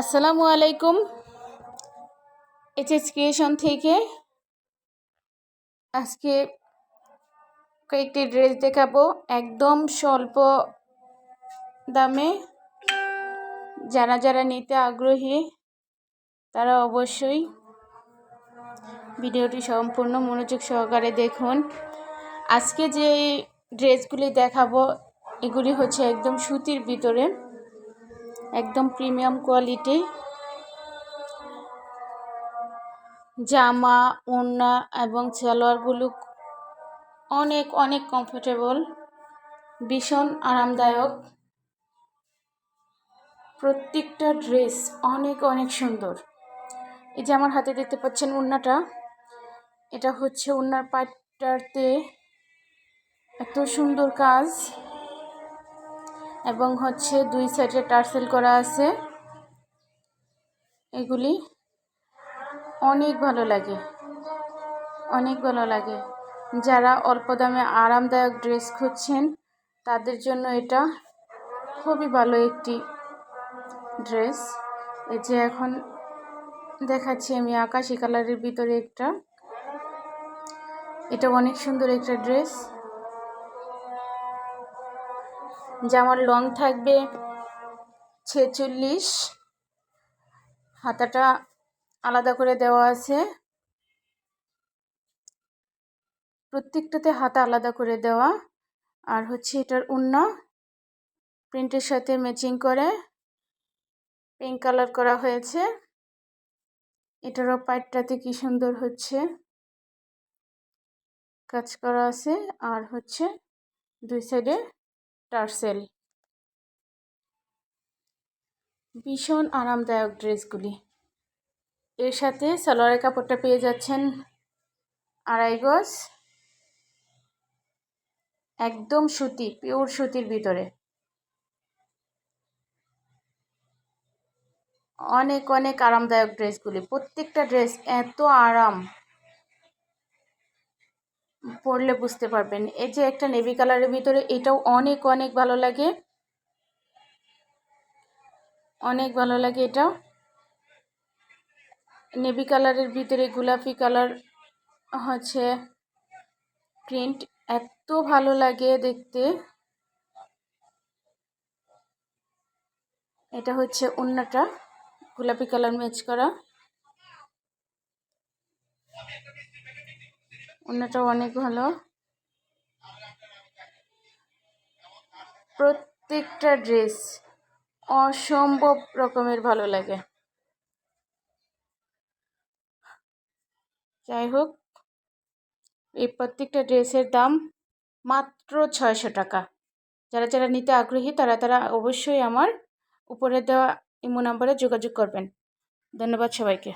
আসসালামু আলাইকুম। HS creation থেকে আজকে কয়েকটি ড্রেস দেখাবো। একদম স্বল্প দামে। যারা যারা নিতে আগ্রহী, তারা অবশ্যই ভিডিওটি সম্পূর্ণ মনোযোগ সহকারে দেখুন। আজকে যে ড্রেসগুলি দেখাবো, এগুলি হচ্ছে একদম সুতির ভিতরে। একদম প্রিমিয়াম কোয়ালিটি। জামা, ওড়না এবং সালোয়ারগুলো অনেক অনেক কমফোর্টেবল ভীষণ আরামদায়ক। প্রত্যেকটা ড্রেস অনেক অনেক সুন্দর। এই যে আমার হাতে দেখতে পাচ্ছেন উন্নাটা এটা হচ্ছে উন্নার পাটটাতে এত সুন্দর কাজ। এবং হচ্ছে দুই সাইডে টার্সেল করা আছে। এগুলি অনেক ভালো লাগে, অনেক ভালো লাগে। যারা অল্প দামে আরামদায়ক ড্রেস খুঁজছেন, তাদের জন্য এটা খুবই ভালো একটি ড্রেস। এই যে এখন দেখাচ্ছি আমি আকাশি কালারের ভিতরে একটা। এটা অনেক সুন্দর একটা ড্রেস। জামার লং থাকবে ছেচল্লিশ। হাতাটা আলাদা করে দেওয়া আছে। প্রত্যেকটাতে হাতা আলাদা করে দেওয়া। আর হচ্ছে এটার উন্না প্রিন্টের সাথে ম্যাচিং করে। পিঙ্ক কালার করা হয়েছে। এটারও পাইটটাতে কি সুন্দর হচ্ছে। কাজ করা আছে। আর হচ্ছে দুই সাইডে টার্সেল। ভীষণ আরামদায়ক ড্রেসগুলি। এর সাথে সালোয়ারের কাপড়টা পেয়ে যাচ্ছেন আড়াই গজ। একদম সুতি, পিওর সুতির ভিতরে। অনেক অনেক আরামদায়ক ড্রেসগুলি। প্রত্যেকটা ড্রেস এত আরাম। পরলে বুঝতে পারবেন। এই যে একটা নেভি কালারের ভিতরে এটাও অনেক অনেক ভালো লাগে। অনেক ভালো লাগে এটা। নেভি কালারের ভিতরে গোলাপি কালার হচ্ছে প্রিন্ট এত ভালো লাগে দেখতে। এটা হচ্ছে অন্যটা, গোলাপি কালার ম্যাচ করা। অন্যটাও অনেক ভালো। প্রত্যেকটা ড্রেস অসম্ভব রকমের ভালো লাগে। যাই হোক, এই প্রত্যেকটা ড্রেসের দাম মাত্র ছয়শো টাকা। যারা যারা নিতে আগ্রহী, তারা তারা অবশ্যই আমার উপরে দেওয়া ইমো নাম্বারে যোগাযোগ করবেন। ধন্যবাদ সবাইকে।